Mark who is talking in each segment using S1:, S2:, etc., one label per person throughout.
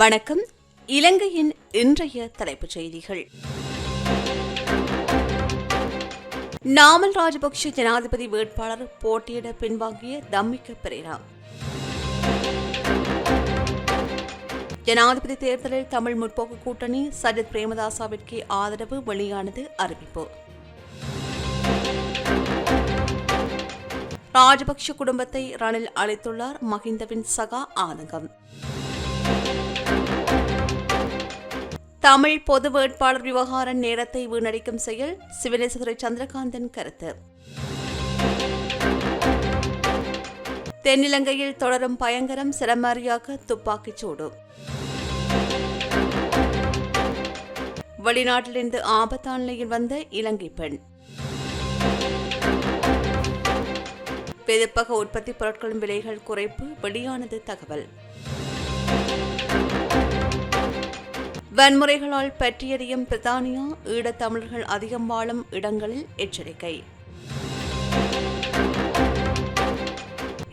S1: வணக்கம். இலங்கையின் இன்றைய தலைப்புச் செய்திகள். நாமல் ராஜபக்ஷ ஜனாதிபதி வேட்பாளர் போட்டியிட பின்வாங்கிய தம்மிக்க பெரேரா ஜனாதிபதி தேர்தலில் தமிழ் முற்போக்கு கூட்டணி சஜித் பிரேமதாசாவிற்கு ஆதரவு வெளியானது அறிவிப்பு. ராஜபக்ஷ குடும்பத்தை ரணில் அழைத்துள்ளார் மஹிந்தவின் சகா ஆதங்கம். தமிழ் பொது வேட்பாளர் விவகார நேரத்தை வீணடிக்கும் செயல் சிவனேசதுரை சந்திரகாந்தன் கருத்து. தென்னிலங்கையில் தொடரும் பயங்கரம் சிரமறியாக்க துப்பாக்கிச் சூடு. வெளிநாட்டிலிருந்து ஆபத்தான நிலையில் வந்த இலங்கை பெண். பெதுப்பக உற்பத்தி பொருட்களின் விலைகள் குறைப்பு வெளியானது தகவல். வன்முறைகளால் பற்றியறியும் பிரித்தானியா ஈழத்தமிழர்கள் அதிகம் வாழும் இடங்களில் எச்சரிக்கை.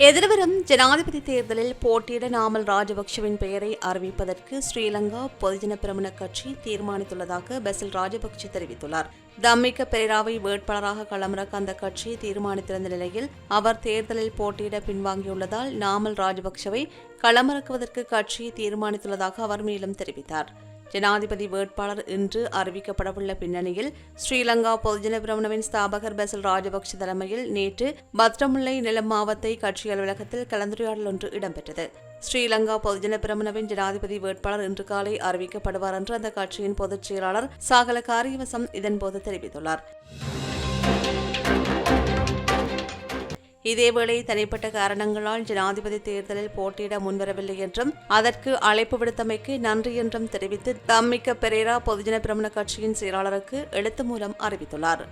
S1: எதிர்வரும் ஜனாதிபதி தேர்தலில் போட்டியிட நாமல் ராஜபக்சவின் பெயரை அறிவிப்பதற்கு ஸ்ரீலங்கா பொதுஜன பிரமுன கட்சி தீர்மானித்துள்ளதாக பெசில் ராஜபக்ச தெரிவித்துள்ளார். தம்மிக்க பெரேராவை வேட்பாளராக களமிறக்க அந்த கட்சி தீர்மானித்திருந்த நிலையில் அவர் தேர்தலில் போட்டியிட பின்வாங்கியுள்ளதால் நாமல் ராஜபக்சவை களமிறக்குவதற்கு கட்சி தீர்மானித்துள்ளதாக அவர் மேலும் தெரிவித்தார். ஜனாதிபதி வேட்பாளர் இன்று அறிவிக்கப்படவுள்ள பின்னணியில் ஸ்ரீலங்கா பொதுஜன பிரமணவின் ஸ்தாபகர் பெசல் ராஜபக்ஷ தலைமையில் நேற்று பத்ரமுல்லை நிலம் மாவத்தை கட்சி அலுவலகத்தில் கலந்துரையாடல் ஒன்று இடம்பெற்றது. ஸ்ரீலங்கா பொதுஜன பிரமணவின் ஜனாதிபதி வேட்பாளர் இன்று காலை அறிவிக்கப்படுவார் என்று அந்த கட்சியின் பொதுச் செயலாளர் சாகல காரியவசம் இதன்போது தெரிவித்துள்ளார். இதேவேளை தனிப்பட்ட காரணங்களால் ஜனாதிபதி தேர்தலில் போட்டியிட முன்வரவில்லை என்றும் அதற்கு அழைப்பு விடுத்தமைக்கு நன்றி என்றும் தெரிவித்து தம்மிக்க பெரேரா பொதுஜன பிரமண கட்சியின் செயலாளருக்கு எழுத்து மூலம் அறிவித்துள்ளார்.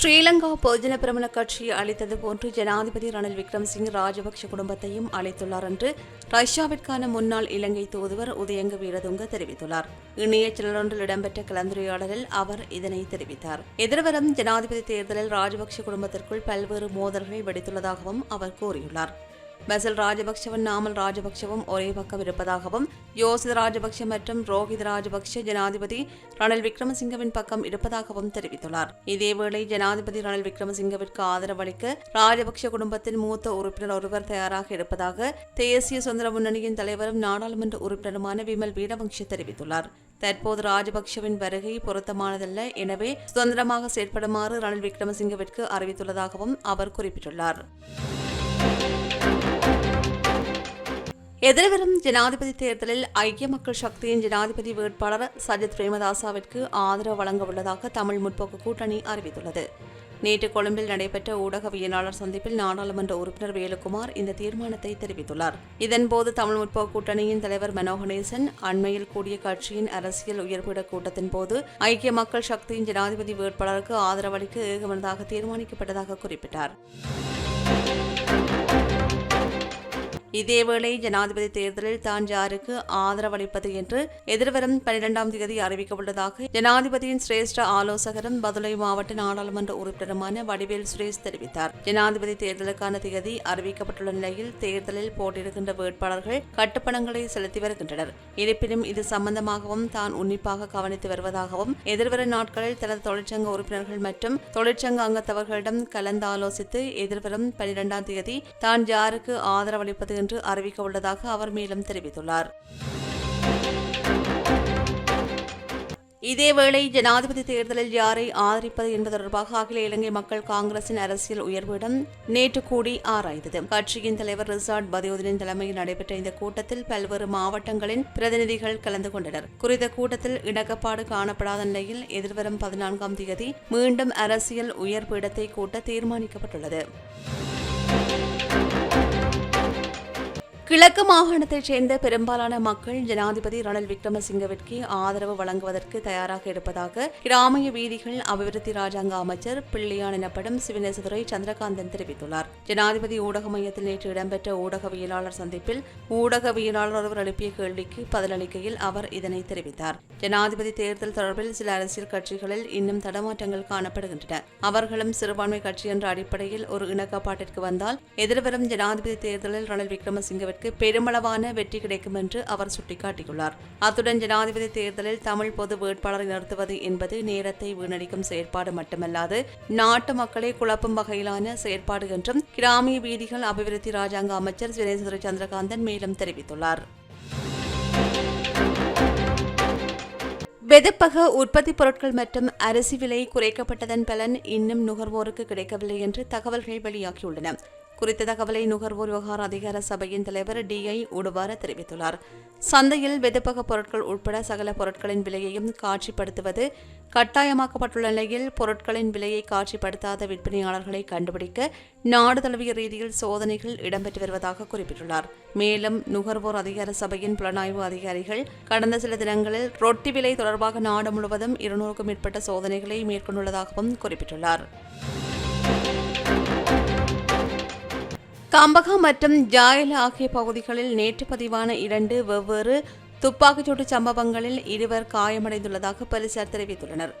S1: ஸ்ரீலங்கா பொதுஜன பிரமண கட்சி அளித்தது போன்று ஜனாதிபதி ரணில் விக்ரம்சிங் ராஜபக்ஷ குடும்பத்தையும் அழைத்துள்ளார் என்று ரஷ்யாவிற்கான முன்னாள் இலங்கை தூதுவர் உதயங்க வீரதுங்க தெரிவித்துள்ளார். இணைய சிலரொன்றில் இடம்பெற்ற கலந்துரையாடலில் அவர் இதனை தெரிவித்தார். எதிர்வரும் ஜனாதிபதி தேர்தலில் ராஜபக்ஷ குடும்பத்திற்குள் பல்வேறு மோதல்கள் வெடித்துள்ளதாகவும் அவர் கூறியுள்ளார். பசல் ராஜபக்ஷவும் நாமல் ராஜபக்சவும் ஒரே பக்கம் இருப்பதாகவும் யோசித ராஜபக்ஷ மற்றும் ரோஹித் ராஜபக்ஷ ஜனாதிபதி ரணில் விக்ரமசிங்கவின் பக்கம் இருப்பதாகவும் தெரிவித்துள்ளார் இதேவேளை ஜனாதிபதி ரணில் விக்ரமசிங்கவிற்கு ஆதரவளிக்க ராஜபக்ஷ குடும்பத்தின் மூத்த உறுப்பினர் ஒருவர் தயாராக இருப்பதாக தேசிய சுதந்திர முன்னணியின் தலைவரும் நாடாளுமன்ற உறுப்பினருமான விமல் வீரவங்ஷ தெரிவித்துள்ளார் தற்போது ராஜபக்ஷவின் வருகை பொருத்தமானதல்ல எனவே சுதந்திரமாக செயற்படுமாறு ரணில் விக்ரமசிங்கவிற்கு அறிவித்துள்ளதாகவும் அவர் குறிப்பிட்டுள்ளார் எதிர்வரும் ஜனாதிபதி தேர்தலில் ஐக்கிய மக்கள் சக்தியின் ஜனாதிபதி வேட்பாளர் சஜித் பிரேமதாசாவிற்கு ஆதரவு வழங்க உள்ளதாக தமிழ் முற்போக்கு கூட்டணி அறிவித்துள்ளது. நேற்று கொழும்பில் நடைபெற்ற ஊடகவியலாளர் சந்திப்பில் நாடாளுமன்ற உறுப்பினர் வேலுக்குமார் இந்த தீர்மானத்தை தெரிவித்துள்ளார். இதன்போது தமிழ் முற்போக்கு கூட்டணியின் தலைவர் மனோகணேசன் அண்மையில் கூடிய கட்சியின் அரசியல் உயர்விட கூட்டத்தின் போது ஐக்கிய மக்கள் சக்தியின் ஜனாதிபதி வேட்பாளருக்கு ஆதரவளிக்க ஏகமனதாக தீர்மானிக்கப்பட்டதாக குறிப்பிட்டார். இதேவேளை ஜனாதிபதி தேர்தலில் தான் யாருக்கு ஆதரவளிப்பது என்று எதிர்வரும் பனிரெண்டாம் தேதி அறிவிக்கப்பட்டதாக ஜனாதிபதியின் சிரேஷ்ட ஆலோசகரும் பதுளை மாவட்ட நாடாளுமன்ற உறுப்பினருமான வடிவேல் சுரேஷ் தெரிவித்தார். ஜனாதிபதி தேர்தலுக்கான தேதி அறிவிக்கப்பட்டுள்ள நிலையில் தேர்தலில் போட்டியிடுகின்ற வேட்பாளர்கள் கட்டுப்பணங்களை செலுத்தி வருகின்றனர். இருப்பினும் இது சம்பந்தமாகவும் தான் உன்னிப்பாக கவனித்து வருவதாகவும் எதிர்வரும் நாட்களில் தனது தொழிற்சங்க உறுப்பினர்கள் மற்றும் தொழிற்சங்க அங்கத்தவர்களிடம் கலந்தாலோசித்து எதிர்வரும் பனிரெண்டாம் தேதி தான் யாருக்கு ஆதரவளிப்பது என்று அறிவிக்க உள்ளதாக அவர் மேலும் தெரிவித்துள்ளார். இதேவேளை ஜனாதிபதி தேர்தலில் யாரை ஆதரிப்பது என்பது தொடர்பாக அகில இலங்கை மக்கள் காங்கிரசின் அரசியல் உயர்விடம் நேற்று கூடி ஆராய்ந்தது. கட்சியின் தலைவர் ரிசார்ட் பதியுதனின் தலைமையில் நடைபெற்ற இந்த கூட்டத்தில் பல்வேறு மாவட்டங்களின் பிரதிநிதிகள் கலந்து கொண்டனர். குறித்த கூட்டத்தில் இணக்கப்பாடு காணப்படாத நிலையில் எதிர்வரும் பதினான்காம் தேதி மீண்டும் அரசியல் உயர்பீடத்தை கூட்ட தீர்மானிக்கப்பட்டுள்ளது. கிழக்கு மாகாணத்தைச் சேர்ந்த பெரும்பாலான மக்கள் ஜனாதிபதி ரணில் விக்ரமசிங்கவிற்கு ஆதரவு வழங்குவதற்கு தயாராக இருப்பதாக கிராமிய வீதிகள் அபிவிருத்தி ராஜாங்க அமைச்சர் பிள்ளையான் எனப்படும் சிவநேசதுரை சந்திரகாந்தன் தெரிவித்துள்ளார். ஜனாதிபதி ஊடக மையத்தில் நேற்று இடம்பெற்ற ஊடகவியலாளர் சந்திப்பில் ஊடகவியலாளர் ஒருவர் எழுப்பிய கேள்விக்கு பதிலளிக்கையில் அவர் இதனை தெரிவித்தார். ஜனாதிபதி தேர்தல் தொடர்பில் சில அரசியல் கட்சிகளில் இன்னும் தடமாற்றங்கள் காணப்படுகின்றன. அவர்களும் சிறுபான்மை கட்சி என்ற அடிப்படையில் ஒரு இணக்கப்பாட்டிற்கு வந்தால் எதிர்வரும் ஜனாதிபதி தேர்தலில் ரணில் விக்ரமசிங்கவிற்கு பெருமளவான வெற்றி கிடைக்கும் என்று அவர் சுட்டிக்காட்டியுள்ளார். அத்துடன் ஜனாதிபதி தேர்தலில் தமிழ் பொது வேட்பாளரை நிறுத்துவது என்பது நேரத்தை வீணடிக்கும் செயற்பாடு மட்டுமல்லாது நாட்டு மக்களை குழப்பும் வகையிலான செயற்பாடு என்றும் கிராமிய வீதிகள் அபிவிருத்தி ராஜாங்க அமைச்சர் சுரேந்திர சந்திரகாந்தன் மேலும் தெரிவித்துள்ளார். வெதுப்பக உற்பத்தி பொருட்கள் மற்றும் அரிசி விலை குறைக்கப்பட்டதன் பலன் இன்னும் நுகர்வோருக்கு கிடைக்கவில்லை என்று தகவல்கள் வெளியாகியுள்ளன. குறித்த தகவலை நுகர்வோர் விவகார அதிகார சபையின் தலைவர் டி ஐ உடுவார தெரிவித்துள்ளார். சந்தையில் வெதுப்பக பொருட்கள் உட்பட சகல பொருட்களின் விலையையும் காட்சிப்படுத்துவது கட்டாயமாக்கப்பட்டுள்ள நிலையில் பொருட்களின் விலையை காட்சிப்படுத்தாத விற்பனையாளர்களை கண்டுபிடிக்க நாடு தழுவிய ரீதியில் சோதனைகள் இடம்பெற்று வருவதாக குறிப்பிட்டுள்ளார். மேலும் நுகர்வோர் அதிகார சபையின் புலனாய்வு அதிகாரிகள் கடந்த சில தினங்களில் ரொட்டி விலை தொடர்பாக நாடு முழுவதும் இருநூறுக்கும் மேற்பட்ட சோதனைகளை மேற்கொண்டுள்ளதாகவும் குறிப்பிட்டுள்ளார். கம்பகா மற்றும் ஜாயல ஆகிய பகுதிகளில் நேற்று பதிவான இரண்டு வெவ்வேறு துப்பாக்கிச்சூட்டு சம்பவங்களில் இருவர் காயமடைந்துள்ளதாக போலீசார் தெரிவித்துள்ளனர்.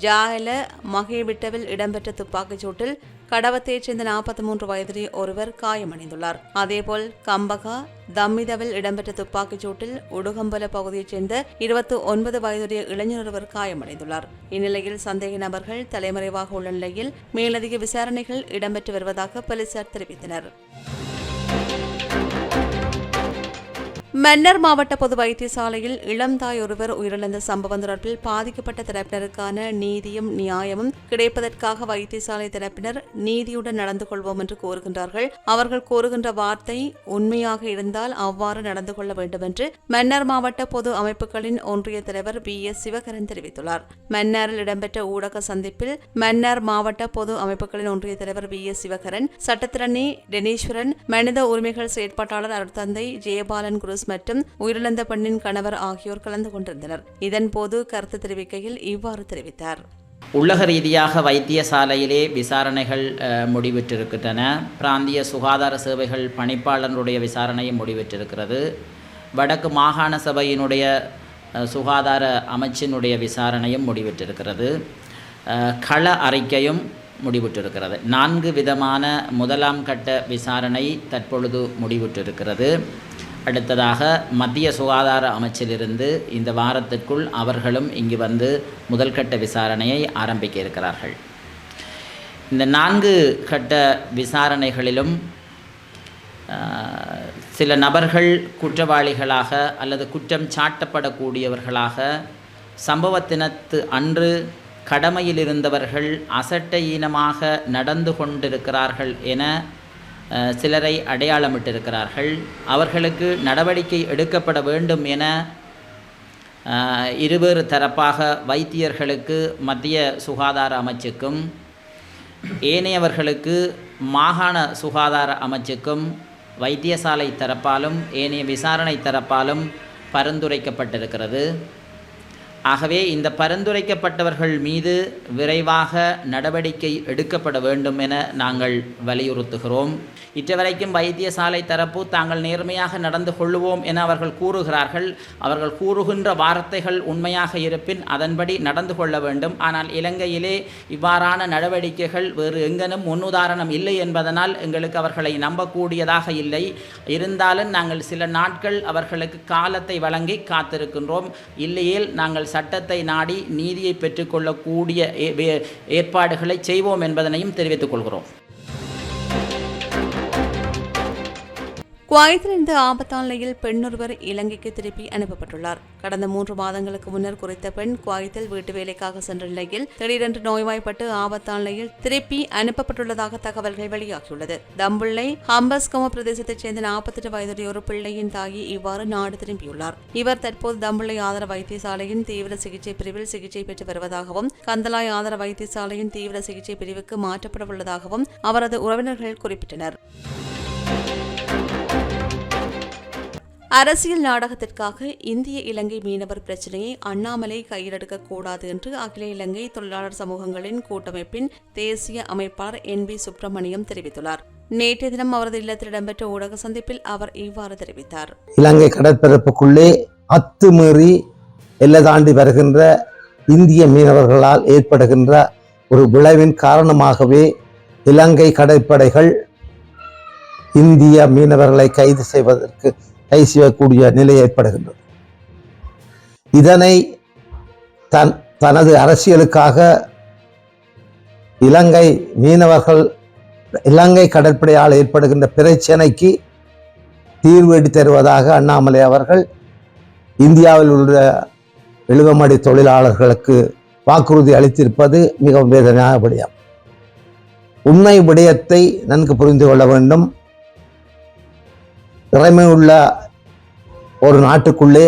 S1: ஜாயல மகேவிட்டவில் இடம்பெற்ற துப்பாக்கிச் சூட்டில் கடவத்தைச் சேர்ந்த நாற்பத்தி மூன்று வயதுடைய ஒருவர் காயமடைந்துள்ளார். அதேபோல் கம்பகா தம்மிதவில் இடம்பெற்ற துப்பாக்கிச் சூட்டில் உடுகம்பல பகுதியைச் சேர்ந்த இருபத்தி ஒன்பது வயதுடைய இளைஞர் ஒருவர் காயமடைந்துள்ளார். இந்நிலையில் சந்தேக நபர்கள் தலைமறைவாக உள்ள நிலையில் மேலதிக விசாரணைகள் இடம்பெற்று வருவதாக போலீசார் தெரிவித்தனர். மன்னர் மாவட்ட பொது வைத்தியசாலையில் இளம் தாய் ஒருவர் உயிரிழந்த சம்பவம் தொடர்பில் பாதிக்கப்பட்ட தரப்பினருக்கான நீதியும் நியாயமும் கிடைப்பதற்காக வைத்தியசாலை தரப்பினர் நீதியுடன் நடந்து கொள்வோம் என்று கோருகின்றார்கள். அவர்கள் கோருகின்ற வார்த்தை உண்மையாக இருந்தால் அவ்வாறு நடந்து கொள்ள வேண்டும் என்று மன்னர் மாவட்ட பொது அமைப்புகளின் ஒன்றிய தலைவர் பி. எஸ். சிவகரன் தெரிவித்துள்ளார். மன்னாரில் இடம்பெற்ற ஊடக சந்திப்பில் மன்னர் மாவட்ட பொது அமைப்புகளின் ஒன்றிய தலைவர் பி. எஸ். சிவகரன் சட்டத்திரணி டெனீஸ்வரன் மனித உரிமைகள் செயற்பாட்டாளர் அருட்தந்தை ஜெயபாலன் குருஸ் மற்றும் உயிரிழந்த பெண்ணின் கணவர் ஆகியோர் கலந்து கொண்டிருந்தனர். இதன்போது கருத்து தெரிவிக்கையில் இவ்வாறு தெரிவித்தார்.
S2: உள்ளக ரீதியாக வைத்தியசாலையிலே விசாரணைகள் முடிவெற்றிருக்கின்றன பிராந்திய சுகாதார சேவைகள் பணிப்பாளருடைய விசாரணையும் முடிவெற்றிருக்கிறது வடக்கு மாகாண சபையினுடைய சுகாதார அமைச்சினுடைய விசாரணையும் முடிவெற்றிருக்கிறது கள அறிக்கையும் முடிவுற்றிருக்கிறது நான்கு விதமான முதலாம் கட்ட விசாரணை தற்பொழுது முடிவுற்றிருக்கிறது அடுத்ததாக மத்திய சுகாதார அமைச்சிலிருந்து இந்த வாரத்திற்குள் அவர்களும் இங்கு வந்து முதல் கட்ட விசாரணையை ஆரம்பிக்க இருக்கிறார்கள் இந்த நான்கு கட்ட விசாரணைகளிலும் சில நபர்கள் குற்றவாளிகளாக அல்லது குற்றம் சாட்டப்படக்கூடியவர்களாக சம்பவத்தினத்து அன்று கடமையில் இருந்தவர்கள் அசட்டையீனமாக நடந்து கொண்டிருக்கிறார்கள் என சிலரை அடையாளமிட்டிருக்கிறார்கள். அவர்களுக்கு நடவடிக்கை எடுக்கப்பட வேண்டும் என இருவேறு தரப்பாக வைத்தியர்களுக்கு மத்திய சுகாதார அமைச்சுக்கும் ஏனையவர்களுக்கு மாகாண சுகாதார அமைச்சுக்கும் வைத்தியசாலை தரப்பாலும் ஏனைய விசாரணை தரப்பாலும் பரிந்துரைக்கப்பட்டிருக்கிறது. ஆகவே இந்த பரிந்துரைக்கப்பட்டவர்கள் மீது விரைவாக நடவடிக்கை எடுக்கப்பட வேண்டும் என நாங்கள் வலியுறுத்துகிறோம். இற்றவரைக்கும் வைத்தியசாலை தரப்பு தாங்கள் நேர்மையாக நடந்து கொள்ளுவோம் என அவர்கள் கூறுகிறார்கள். அவர்கள் கூறுகின்ற வார்த்தைகள் உண்மையாக இருப்பின் அதன்படி நடந்து கொள்ள வேண்டும். ஆனால் இலங்கையிலே இவ்வாறான நடவடிக்கைகள் வேறு எங்கனும் முன்னுதாரணம் இல்லை என்பதனால் எங்களுக்கு அவர்களை நம்பக்கூடியதாக இல்லை. இருந்தாலும் நாங்கள் சில நாட்கள் அவர்களுக்கு காலத்தை வழங்கி காத்திருக்கின்றோம். இல்லையேல் நாங்கள் சட்டத்தை நாடி நீதியை பெற்றுக்கொள்ளக்கூடிய ஏற்பாடுகளை செய்வோம் என்பதனையும் தெரிவித்துக் கொள்கிறோம்.
S1: குவைத்திலிருந்து ஆபத்தான நிலையில் பெண்ணொருவர் இலங்கைக்கு திருப்பி அனுப்பப்பட்டுள்ளார். கடந்த மூன்று மாதங்களுக்கு முன்னர் குறித்த பெண் குவைத்தில் வீட்டு வேலைக்காக சென்ற நிலையில் திடீரென்று நோய்வாய்ப்பட்டு ஆபத்தான நிலையில் திருப்பி அனுப்பப்பட்டுள்ளதாக தகவல்கள் வெளியாகியுள்ளது. தம்புள்ளை ஹம்பஸ்கம பிரதேசத்தைச் சேர்ந்த நாற்பத்தெட்டு வயதுடைய ஒரு பிள்ளையின் தாயி இவ்வாறு நாடு திரும்பியுள்ளார். இவர் தற்போது தம்புள்ளை ஆதர வைத்தியசாலையின் தீவிர சிகிச்சை பிரிவில் சிகிச்சை பெற்று வருவதாகவும் கந்தலாய் ஆதர வைத்தியசாலையின் தீவிர சிகிச்சை பிரிவுக்கு மாற்றப்பட உள்ளதாகவும் அவரது உறவினர்கள் குறிப்பிட்டனர். அரசியல் நாடகத்திற்காக இந்திய இலங்கை மீனவர் பிரச்சினையை அண்ணாமலை கையிலெடுக்கக்கூடாது என்று அகில இலங்கை தொழிலாளர் சமூகங்களின் கூட்டமைப்பின் தேசிய அமைப்பாளர் என் பி சுப்பிரமணியம் தெரிவித்துள்ளார். நேற்றைய தினம் அவரது இல்லத்தில் இடம்பெற்ற ஊடக சந்திப்பில் அவர் இவ்வாறு தெரிவித்தார்.
S3: இலங்கை கடற்பரப்புக்குள்ளே அத்துமீறி எல்லை தாண்டி வருகின்ற இந்திய மீனவர்களால் ஏற்படுகின்ற ஒரு விளைவின் காரணமாகவே இலங்கை கடற்படைகள் இந்திய மீனவர்களை கைது செய்வதற்கு கை செய்யக்கூடிய நிலை ஏற்படுகின்றது. இதனை தன் தனது அரசியலுக்காக இலங்கை மீனவர்கள் இலங்கை கடற்படையால் ஏற்படுகின்ற பிரச்சனைக்கு தீர்வு எடுத்து தருவதாக அண்ணாமலை அவர்கள் இந்தியாவில் உள்ள எழுவமடி தொழிலாளர்களுக்கு வாக்குறுதி அளித்திருப்பது மிகவும் வேதனையாக விடயம். உண்மை விடயத்தை நன்கு புரிந்து கொள்ள வேண்டும். திறமை உள்ள ஒரு நாட்டுக்குள்ளே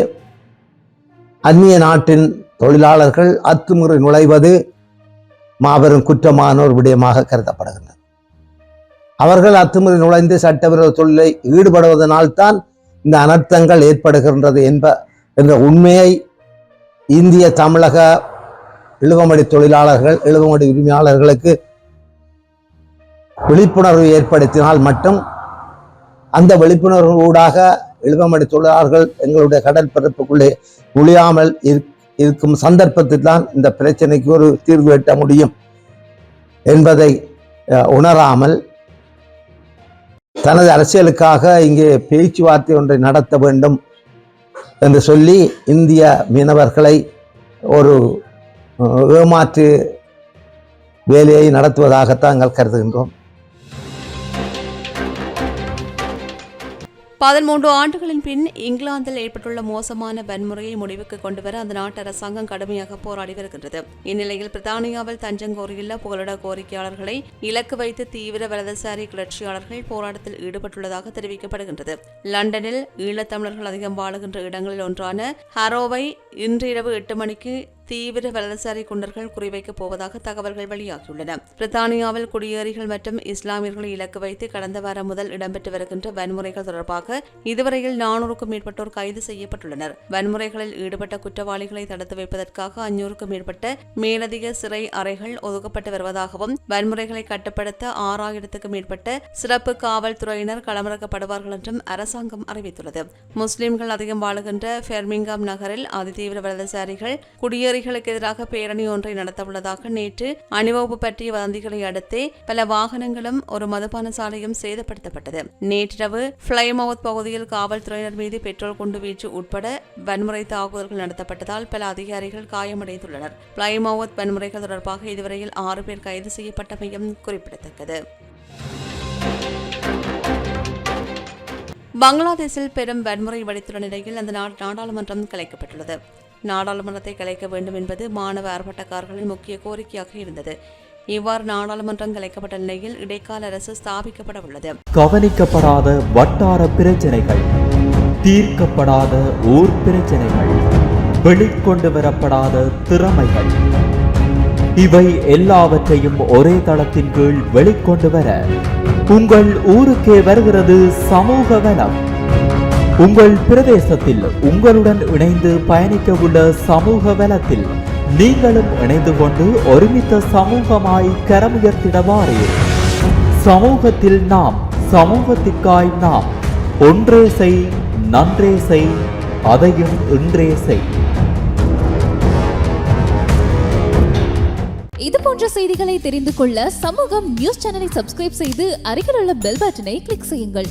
S3: அந்நிய நாட்டின் தொழிலாளர்கள் அத்துமுறை நுழைவது மாபெரும் குற்றமான ஒரு விடயமாக கருதப்படுகின்றனர் அவர்கள் அத்துமுறை நுழைந்து சட்டவிரோத தொழிலை ஈடுபடுவதனால்தான் இந்த அனர்த்தங்கள் ஏற்படுகின்றது என்ப என்ற உண்மையை இந்திய தமிழக இழுவமடி தொழிலாளர்கள் இழுவமடி உரிமையாளர்களுக்கு விழிப்புணர்வு ஏற்படுத்தினால் மட்டும் அந்த விழிப்புணர்வு ஊடாக எழுபமடை தொழிலாளர்கள் எங்களுடைய கடற்பரப்புக்குள்ளே பரப்புக்குள்ளே இருக்- இருக்கும் சந்தர்ப்பத்தில் தான் இந்த பிரச்சனைக்கு ஒரு தீர்வு எட்ட முடியும் என்பதை உணராமல் தனது அரசியலுக்காக இங்கே பேச்சுவார்த்தை ஒன்றை நடத்த வேண்டும் என்று சொல்லி இந்திய மீனவர்களை ஒரு ஏமாற்று வேலையை நடத்துவதாகத்தான் நாங்கள் கருதுகின்றோம்.
S1: பதிமூன்று ஆண்டுகளின் பின் இங்கிலாந்தில் ஏற்பட்டுள்ள மோசமான வன்முறையை முடிவுக்கு கொண்டுவர அந்த நாட்டு அரசாங்கம் கடுமையாக போராடி வருகின்றது. இந்நிலையில் பிரித்தானியாவில் தஞ்சம் கோரியுள்ள புகலிட கோரிக்கையாளர்களை இலக்கு வைத்து தீவிர வலதுசாரி கிளர்ச்சியாளர்கள் போராட்டத்தில் ஈடுபட்டுள்ளதாக தெரிவிக்கப்படுகின்றது. லண்டனில் ஈழத்தமிழர்கள் அதிகம் வாழுகின்ற இடங்களில் ஒன்றான ஹரோவை இன்றிரவு எட்டு மணிக்கு தீவிர வலதுசாரி குண்டர்கள் குறிவைக்கப் போவதாக தகவல்கள் வெளியாகியுள்ளன. பிரித்தானியாவில் குடியேறிகள் மற்றும் இஸ்லாமியர்களை இலக்கு வைத்து கடந்த வாரம் முதல் இடம்பெற்று வருகின்ற வன்முறைகள் தொடர்பாக இதுவரையில் நானூறுக்கும் மேற்பட்டோர் கைது செய்யப்பட்டுள்ளனர். வன்முறைகளில் ஈடுபட்ட குற்றவாளிகளை தடுத்து வைப்பதற்காக அஞ்சூறுக்கும் மேற்பட்ட மேலதிக சிறை அறைகள் ஒதுக்கப்பட்டு வருவதாகவும் வன்முறைகளை கட்டுப்படுத்த ஆறாயிரத்துக்கும் மேற்பட்ட சிறப்பு காவல்துறையினர் களமிறக்கப்படுவார்கள் என்றும் அரசாங்கம் அறிவித்துள்ளது. முஸ்லிம்கள் அதிகம் வாழுகின்ற ஃபெர்மிங்காம் நகரில் அதிதீவிர வலதுசாரிகள் குடியேறிகளுக்கு எதிராக பேரணி ஒன்றை நடத்தவுள்ளதாக நேற்று அணிவகுப்பு பற்றிய வதந்திகளை அடுத்தே பல வாகனங்களும் ஒரு மதுபான சாலையும் சேதப்படுத்தப்பட்டது. நேற்றிரவு பிளைமவுத் பகுதியில் காவல்துறையினர் மீது பெட்ரோல் குண்டு வீச்சு உட்பட வன்முறை தாக்குதல்கள் நடத்தப்பட்டதால் பல அதிகாரிகள் காயமடைந்துள்ளனர். பிளைமவுத் வன்முறைகள் தொடர்பாக இதுவரையில் ஆறு பேர் கைது செய்யப்பட்டமையும் குறிப்பிடத்தக்கது. பங்களாதேஷில் பெரும் வன்முறை வடித்துள்ள நிலையில் அந்த நாடு நாடாளுமன்றம் கலைக்கப்பட்டுள்ளது. நாடாளுமன்றத்தை கலைக்க வேண்டும் என்பது மாணவ ஆர்ப்பாட்டக்காரர்களின் முக்கிய கோரிக்கையாக இருந்தது. இவ்வாறு நாடாளுமன்றம் கலைக்கப்பட்ட நிலையில் இடைக்கால அரசு ஸ்தாபிக்கப்பட உள்ளது.
S4: கவனிக்கப்படாத வட்டார பிரச்சனைகள் தீர்க்கப்படாத ஊர் பிரச்சனைகள் வெளிக்கொண்டு வரப்படாத திறமைகள் இவை எல்லாவற்றையும் ஒரே தளத்தின் கீழ் வெளிக்கொண்டு வர உங்கள் ஊருக்கே வருகிறது சமூக வனம். உங்கள் பிரதேசத்தில் உங்களுடன் இணைந்து பயணிக்க உள்ள சமூக வலத்தில் நீங்களும் இணைந்து கொண்டு ஒருமித்த சமூகமாய் கரமுயர்த்திடவாறு சமூகத்தில் நாம் சமூகத்திற்காய் நாம் ஒன்றே செய் நன்றே செய் அதையும் இன்றே செய்.
S5: இது போன்ற செய்திகளை தெரிந்து கொள்ள சமூகம் நியூஸ் சேனலை சப்ஸ்கிரைப் செய்து அருகில் உள்ள பெல் பட்டனை கிளிக் செய்யுங்கள்.